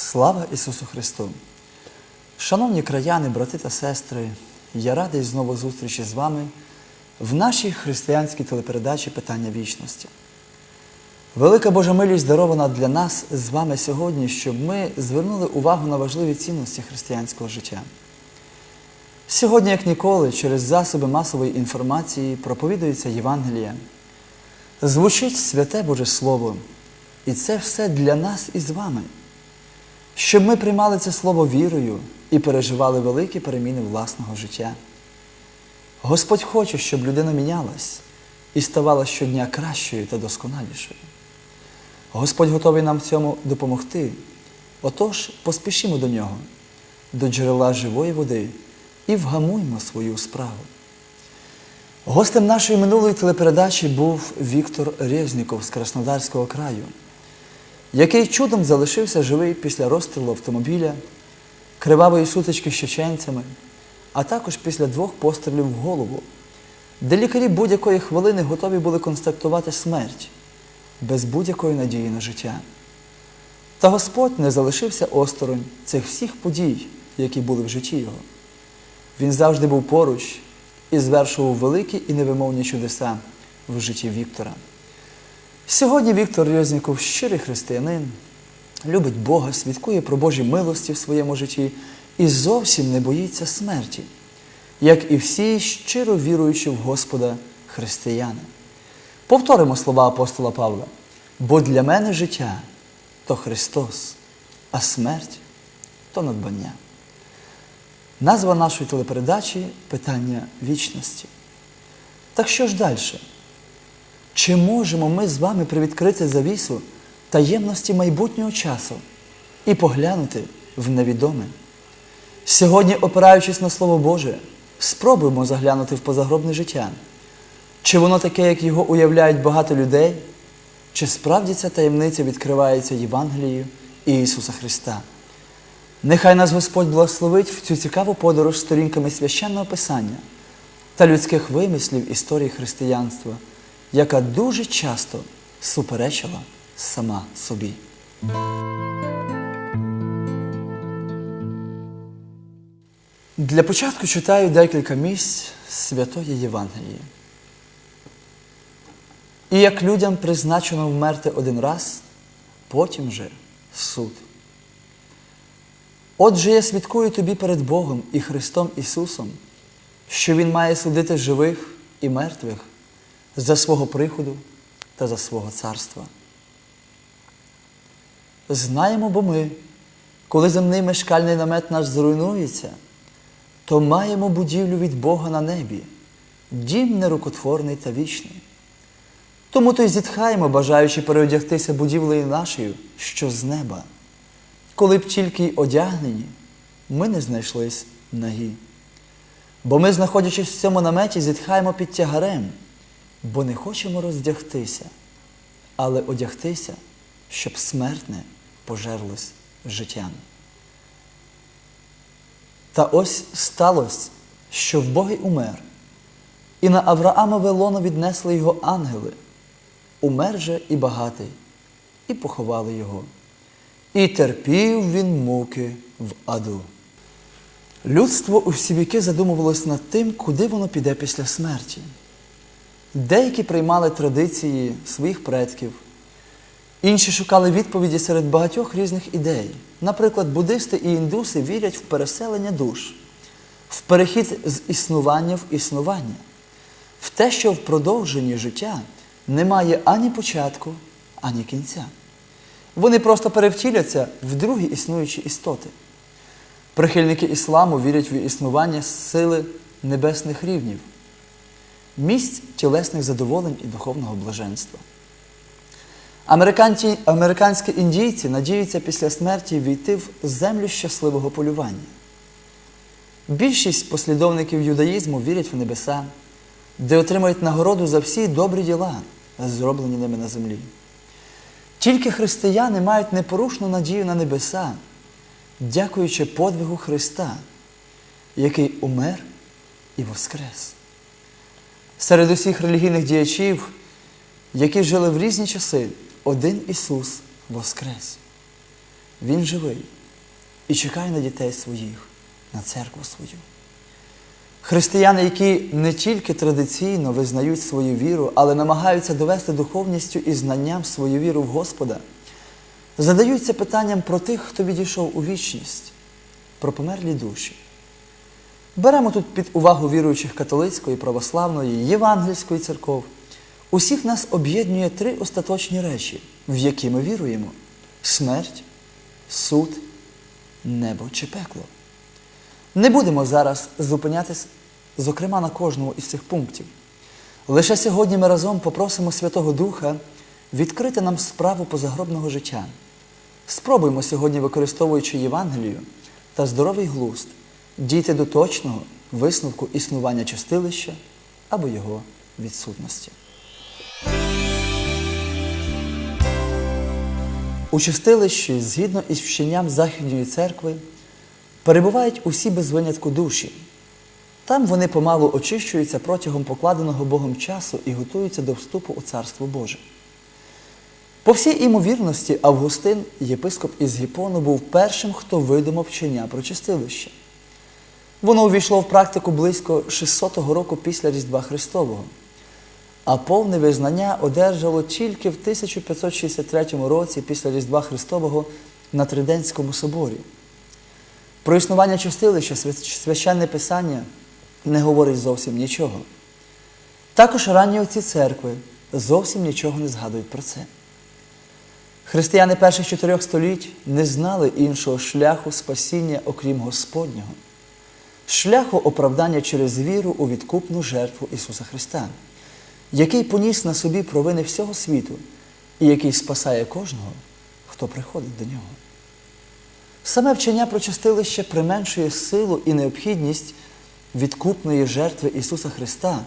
Слава Ісусу Христу! Шановні краяни, брати та сестри, я радий знову зустрічі з вами в нашій християнській телепередачі Питання вічності. Велика Божа милість дарована для нас з вами сьогодні, щоб ми звернули увагу на важливі цінності християнського життя. Сьогодні, як ніколи, через засоби масової інформації проповідується Євангелія, звучить святе Боже Слово, і це все для нас і з вами, щоб ми приймали це слово вірою і переживали великі переміни власного життя. Господь хоче, щоб людина мінялась і ставала щодня кращою та досконалішою. Господь готовий нам в цьому допомогти. Отож, поспішімо до нього, до джерела живої води і вгамуймо свою справу. Гостем нашої минулої телепередачі був Віктор Резніков з Краснодарського краю, який чудом залишився живий після розстрілу автомобіля, кривавої сутички з чеченцями, а також після двох пострілів в голову, де лікарі будь-якої хвилини готові були констатувати смерть без будь-якої надії на життя. Та Господь не залишився осторонь цих всіх подій, які були в житті його. Він завжди був поруч і звершував великі і невимовні чудеса в житті Віктора. Сьогодні Віктор Резніков щирий християнин, любить Бога, свідкує про Божі милості в своєму житті і зовсім не боїться смерті, як і всі щиро віруючі в Господа християни. Повторимо слова апостола Павла. Бо для мене життя то Христос, а смерть то надбання. Назва нашої телепередачі питання вічності. Так що ж далі? Чи можемо ми з вами привідкрити завісу таємності майбутнього часу і поглянути в невідоме? Сьогодні, опираючись на Слово Боже, спробуємо заглянути в позагробне життя. Чи воно таке, як його уявляють багато людей, чи справді ця таємниця відкривається Євангелією Ісуса Христа? Нехай нас Господь благословить в цю цікаву подорож сторінками священного Писання та людських вимислів історії християнства, яка дуже часто суперечила сама собі. Для початку читаю декілька місць Святої Євангелії. І як людям призначено вмерти один раз, потім же суд. Отже, я свідкую тобі перед Богом і Христом Ісусом, що Він має судити живих і мертвих за свого приходу та за свого царства. Знаємо, бо ми, коли земний мешкальний намет наш зруйнується, то маємо будівлю від Бога на небі, дім нерукотворний та вічний. Тому то й зітхаємо, бажаючи переодягтися будівлею нашою, що з неба. Коли б тільки й одягнені, ми не знайшлись нагі. Бо ми, знаходячись в цьому наметі, зітхаємо під тягарем, бо не хочемо роздягтися, але одягтися, щоб смертне пожерлось життям. Та ось сталося, що вбогий умер, і на Авраамове лоно віднесли його ангели, умер же і багатий, і поховали його. І терпів він муки в аду. Людство у всі віки задумувалось над тим, куди воно піде після смерті. Деякі приймали традиції своїх предків, інші шукали відповіді серед багатьох різних ідей. Наприклад, буддисти і індуси вірять в переселення душ, в перехід з існування в існування, в те, що в продовженні життя немає ані початку, ані кінця. Вони просто перевтіляться в другі існуючі істоти. Прихильники ісламу вірять в існування сили небесних рівнів, місць тілесних задоволень і духовного блаженства. Американські індійці надіються після смерті війти в землю щасливого полювання. Більшість послідовників юдаїзму вірять в небеса, де отримають нагороду за всі добрі діла, зроблені ними на землі. Тільки християни мають непорушну надію на небеса, дякуючи подвигу Христа, який умер і воскрес. Серед усіх релігійних діячів, які жили в різні часи, один Ісус воскрес. Він живий і чекає на дітей своїх, на церкву свою. Християни, які не тільки традиційно визнають свою віру, але намагаються довести духовністю і знанням свою віру в Господа, задаються питанням про тих, хто відійшов у вічність, про померлі душі. Беремо тут під увагу віруючих католицької, православної, євангельської церков. Усіх нас об'єднує три остаточні речі, в які ми віруємо: смерть, суд, небо чи пекло. Не будемо зараз зупинятись, зокрема, на кожному із цих пунктів. Лише сьогодні ми разом попросимо Святого Духа відкрити нам справу позагробного життя. Спробуємо сьогодні, використовуючи Євангелію та здоровий глузд, дійти до точного висновку існування чистилища або його відсутності. У чистилищі, згідно із вченням Західної церкви, перебувають усі без винятку душі. Там вони помалу очищуються протягом покладеного Богом часу і готуються до вступу у Царство Боже. По всій імовірності, Августин, єпископ із Гіпону, був першим, хто видумав вчення про чистилище. Воно увійшло в практику близько 600 року після Різдва Христового, а повне визнання одержало тільки в 1563 році після Різдва Христового на Триденському соборі. Про існування чистилища священне писання не говорить зовсім нічого. Також ранні отці церкви зовсім нічого не згадують про це. Християни перших чотирьох століть не знали іншого шляху спасіння, окрім Господнього, шляху оправдання через віру у відкупну жертву Ісуса Христа, який поніс на собі провини всього світу і який спасає кожного, хто приходить до нього. Саме вчення про чистилище применшує силу і необхідність відкупної жертви Ісуса Христа,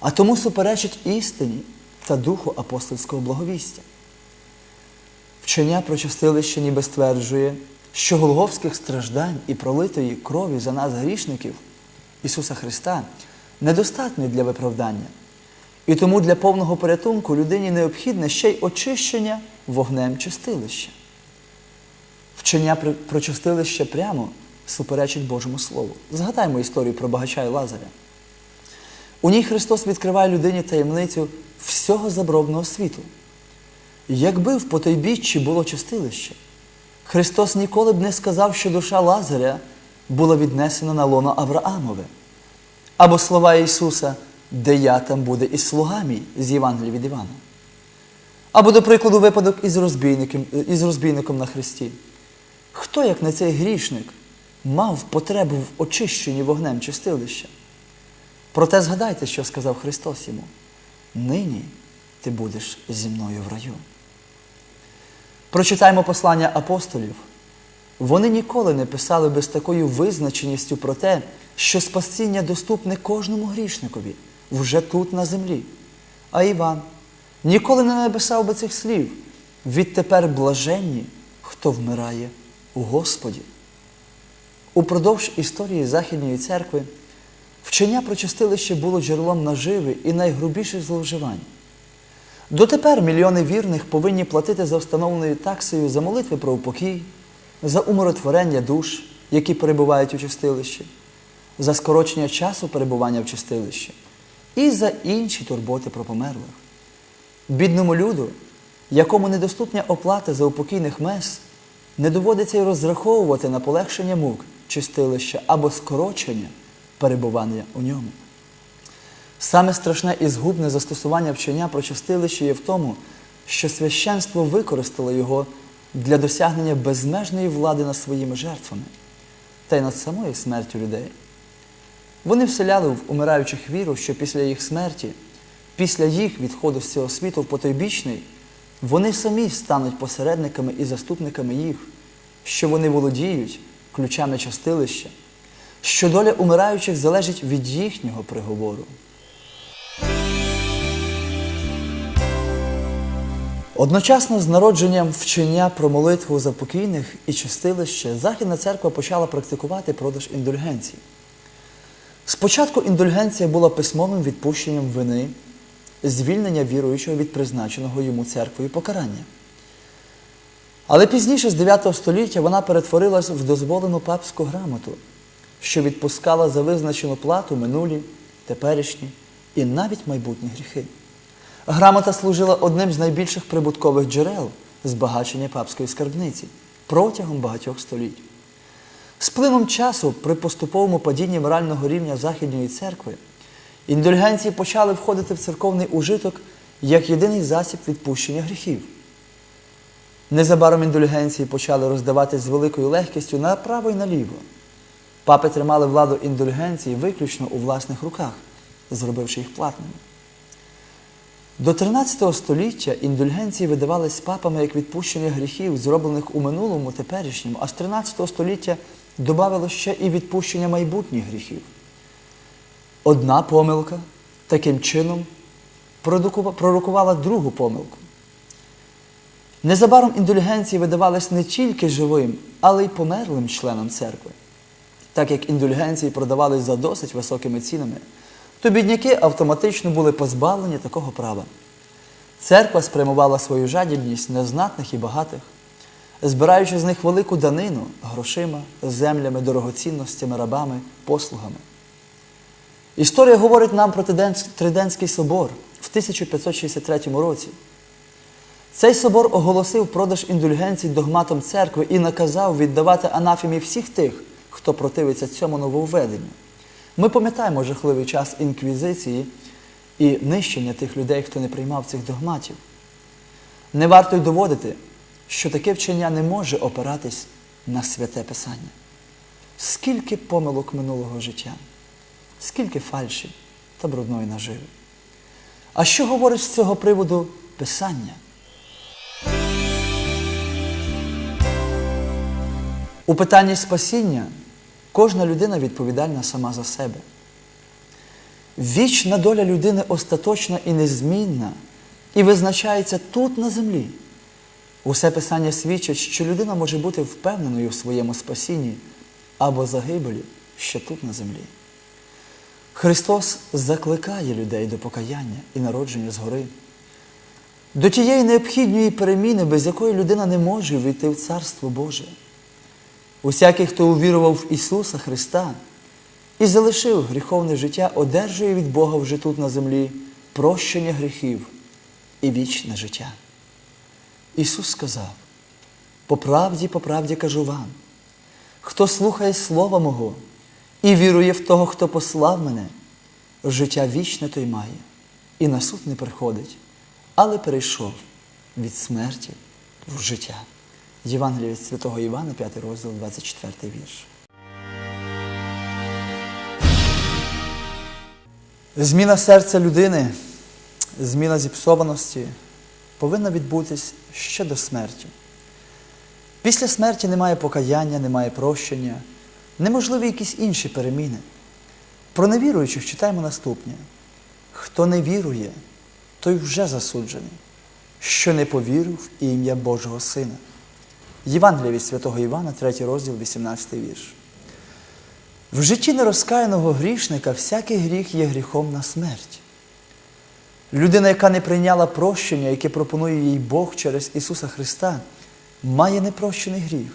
а тому суперечить істині та духу апостольського благовістя. Вчення про чистилище ніби стверджує, що голговських страждань і пролитої крові за нас грішників Ісуса Христа недостатньо для виправдання. І тому для повного порятунку людині необхідне ще й очищення вогнем чистилища. Вчення про чистилище прямо суперечить Божому Слову. Згадаймо історію про багача і Лазаря. У ній Христос відкриває людині таємницю всього забробного світу. Якби в потойбіччі було чистилище, Христос ніколи б не сказав, що душа Лазаря була віднесена на лоно Авраамове. Або слова Ісуса, де я там буде і слуга мій з Євангелія від Івана. Або, до прикладу, випадок із розбійником, із розбійником на Христі. Хто, як не цей грішник, мав потребу в очищенні вогнем чистилища? Проте згадайте, що сказав Христос йому: нині ти будеш зі мною в раю. Прочитаємо послання апостолів. Вони ніколи не писали би з такою визначеністю про те, що спасіння доступне кожному грішникові вже тут на землі. А Іван ніколи не написав би цих слів. Відтепер блаженні, хто вмирає у Господі. Упродовж історії Західної церкви вчення про чистилище було джерелом наживи і найгрубіших зловживань. Дотепер мільйони вірних повинні платити за встановленою таксою за молитви про упокій, за умиротворення душ, які перебувають у чистилищі, за скорочення часу перебування в чистилищі і за інші турботи про померлих. Бідному люду, якому недоступня оплата за упокійних мес, не доводиться й розраховувати на полегшення мук чистилища або скорочення перебування у ньому. Саме страшне і згубне застосування вчення про чистилище є в тому, що священство використало його для досягнення безмежної влади над своїми жертвами та й над самою смертю людей. Вони вселяли в умираючих віру, що після їх смерті, після їх відходу з цього світу в потойбічний, вони самі стануть посередниками і заступниками їх, що вони володіють ключами чистилища, що доля умираючих залежить від їхнього приговору. Одночасно з народженням вчення про молитву за покійних і чистилище Західна церква почала практикувати продаж індульгенцій. Спочатку індульгенція була письмовим відпущенням вини, звільнення віруючого від призначеного йому церквою покарання. Але пізніше, з 9 століття, вона перетворилась в дозволену папську грамоту, що відпускала за визначену плату минулі, теперішні і навіть майбутні гріхи. Грамота служила одним з найбільших прибуткових джерел збагачення папської скарбниці протягом багатьох століть. З плином часу, при поступовому падінні морального рівня Західної церкви, індульгенції почали входити в церковний ужиток як єдиний засіб відпущення гріхів. Незабаром індульгенції почали роздавати з великою легкістю направо і наліво. Папи тримали владу індульгенції виключно у власних руках, зробивши їх платними. До 13 століття індульгенції видавались папами як відпущення гріхів, зроблених у минулому, теперішньому, а з 13 століття додавало ще і відпущення майбутніх гріхів. Одна помилка таким чином пророкувала другу помилку. Незабаром індульгенції видавались не тільки живим, але й померлим членам церкви. Так як індульгенції продавались за досить високими цінами, то бідняки автоматично були позбавлені такого права. Церква спрямувала свою жадібність на знатних і багатих, збираючи з них велику данину грошима, землями, дорогоцінностями, рабами, послугами. Історія говорить нам про Триденськ- Триденський собор в 1563 році. Цей собор оголосив продаж індульгенцій догматом церкви і наказав віддавати анафемі всіх тих, хто противиться цьому нововведенню. Ми пам'ятаємо жахливий час інквізиції і нищення тих людей, хто не приймав цих догматів. Не варто й доводити, що таке вчення не може опиратись на святе Писання. Скільки помилок минулого життя, скільки фальші та брудної наживи. А що говорить з цього приводу Писання? У питанні спасіння кожна людина відповідальна сама за себе. Вічна доля людини остаточна і незмінна, і визначається тут на землі. Усе Писання свідчить, що людина може бути впевненою в своєму спасінні або загибелі ще тут на землі. Христос закликає людей до покаяння і народження згори, до тієї необхідної переміни, без якої людина не може війти в Царство Боже. Усякий, хто увірував в Ісуса Христа і залишив гріховне життя, одержує від Бога вже тут на землі прощення гріхів і вічне життя. Ісус сказав: по правді, по правді кажу вам, хто слухає Слова Мого і вірує в того, хто послав мене, життя вічне той має, і на суд не приходить, але перейшов від смерті в життя. Євангеліє від святого Івана, 5 розділ, 24 вірш. Зміна серця людини, зміна зіпсованості повинна відбутись ще до смерті. Після смерті немає покаяння, немає прощення, неможливі якісь інші переміни. Про невіруючих читаємо наступне. Хто не вірує, той вже засуджений, що не повірив в ім'я Божого Сина. Євангелія від святого Івана, 3 розділ, 18 вірш. В житті нерозкаяного грішника всякий гріх є гріхом на смерть. Людина, яка не прийняла прощення, яке пропонує їй Бог через Ісуса Христа, має непрощений гріх.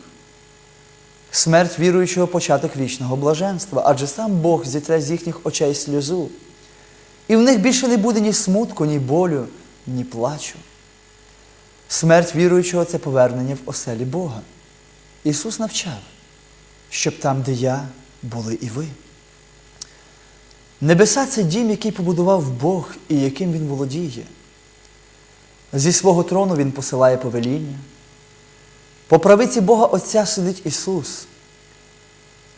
Смерть віруючого початок вічного блаженства, адже сам Бог зітре з їхніх очей сльозу. І в них більше не буде ні смутку, ні болю, ні плачу. Смерть віруючого це повернення в оселі Бога. Ісус навчав, щоб там, де я, були і ви. Небеса це дім, який побудував Бог і яким Він володіє. Зі свого трону Він посилає повеління. По правиці Бога Отця сидить Ісус.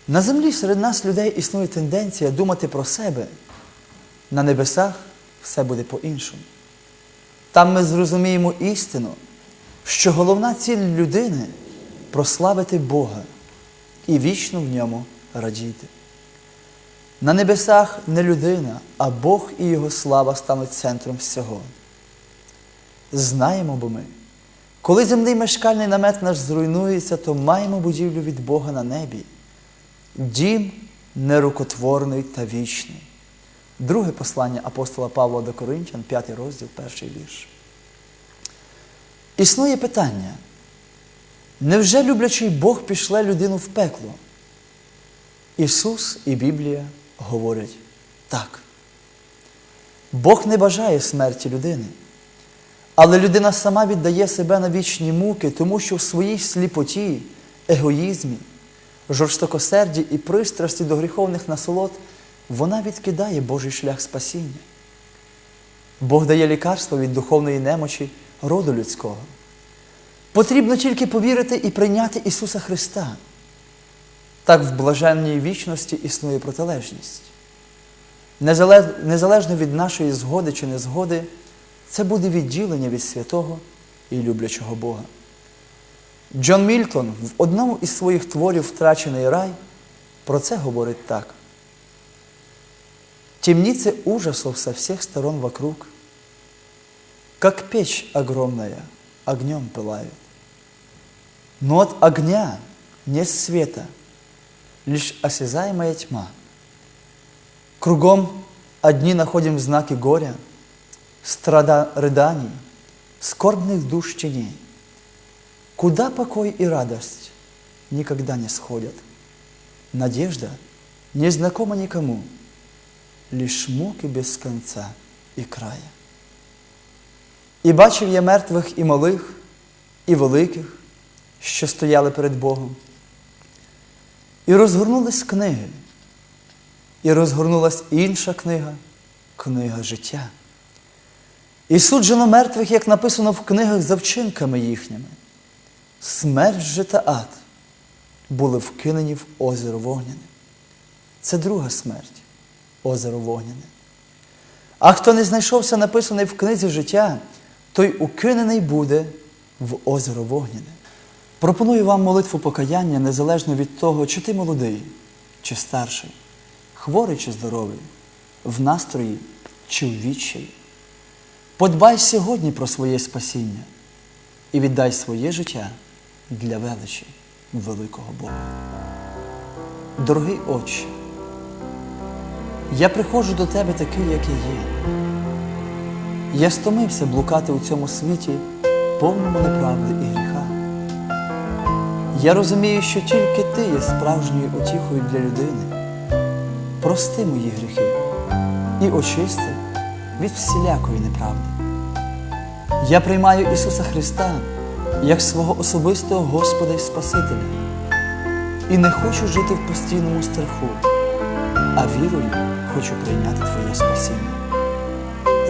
На землі серед нас людей існує тенденція думати про себе. На небесах все буде по-іншому. Там ми зрозуміємо істину, що головна ціль людини прославити Бога і вічно в ньому радіти. На небесах не людина, а Бог і Його слава стануть центром всього. Знаємо бо ми, коли земний мешкальний намет наш зруйнується, то маємо будівлю від Бога на небі, дім нерукотворний та вічний. Друге послання апостола Павла до Коринтян, 5 розділ, перший вірш. Існує питання, Невже люблячий Бог пішле людину в пекло? Ісус і Біблія говорять так. Бог не бажає смерті людини, але людина сама віддає себе на вічні муки, тому що в своїй сліпоті, егоїзмі, жорстокосерді і пристрасті до гріховних насолод вона відкидає Божий шлях спасіння. Бог дає лікарство від духовної немочі роду людського. Потрібно тільки повірити і прийняти Ісуса Христа. Так в блаженній вічності існує протилежність. Незалежно від нашої згоди чи незгоди, це буде відділення від святого і люблячого Бога. Джон Мільтон в одному із своїх творів Втрачений рай про це говорить так. Темницы ужасов со всех сторон вокруг, как печь огромная, огнем пылает. Но от огня нет света, лишь осязаемая тьма. Кругом одни находим знаки горя, страда рыданий, скорбных душ теней. Куда покой и радость никогда не сходят. Надежда незнакома никому, лиш муки без конца і края. І бачив я мертвих і малих, і великих, що стояли перед Богом. І розгорнулись книги, і розгорнулась інша книга книга життя. І суджено мертвих, як написано в книгах за вчинками їхніми. Смерть же та ад були вкинені в озеро вогняне. Це друга смерть озеро вогняне. А хто не знайшовся написаний в книзі життя, той укинений буде в озеро вогняне. Пропоную вам молитву покаяння незалежно від того, чи ти молодий, чи старший, хворий чи здоровий, в настрої чи в відчаї. Подбай сьогодні про своє спасіння і віддай своє життя для величі великого Бога. Дорогий Отче, я приходжу до тебе такий, який є. Я стомився блукати у цьому світі, повному неправди і гріха. Я розумію, що тільки ти є справжньою утіхою для людини. Прости мої гріхи і очисти від всілякої неправди. Я приймаю Ісуса Христа як свого особистого Господа і Спасителя і не хочу жити в постійному страху а вірою хочу прийняти Твоє спасіння.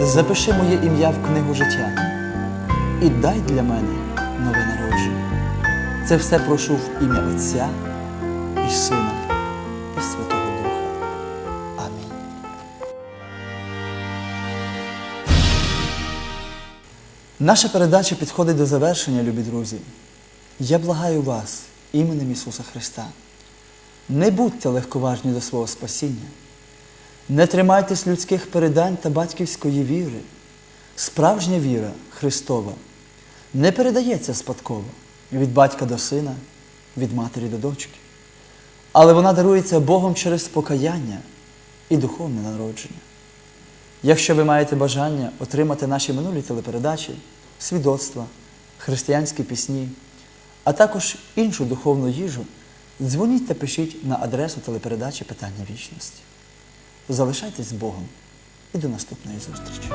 Запиши моє ім'я в книгу життя і дай для мене нове народження. Це все прошу в ім'я Отця і Сина і Святого Духа. Амінь. Наша передача підходить до завершення, любі друзі. Я благаю вас іменем Ісуса Христа. Не будьте легковажні до свого спасіння, не тримайтесь людських передань та батьківської віри. Справжня віра Христова не передається спадково від батька до сина, від матері до дочки, але вона дарується Богом через покаяння і духовне народження. Якщо ви маєте бажання отримати наші минулі телепередачі, свідоцтва, християнські пісні, а також іншу духовну їжу, дзвоніть та пишіть на адресу телепередачі Питання вічності. Залишайтесь з Богом і до наступної зустрічі.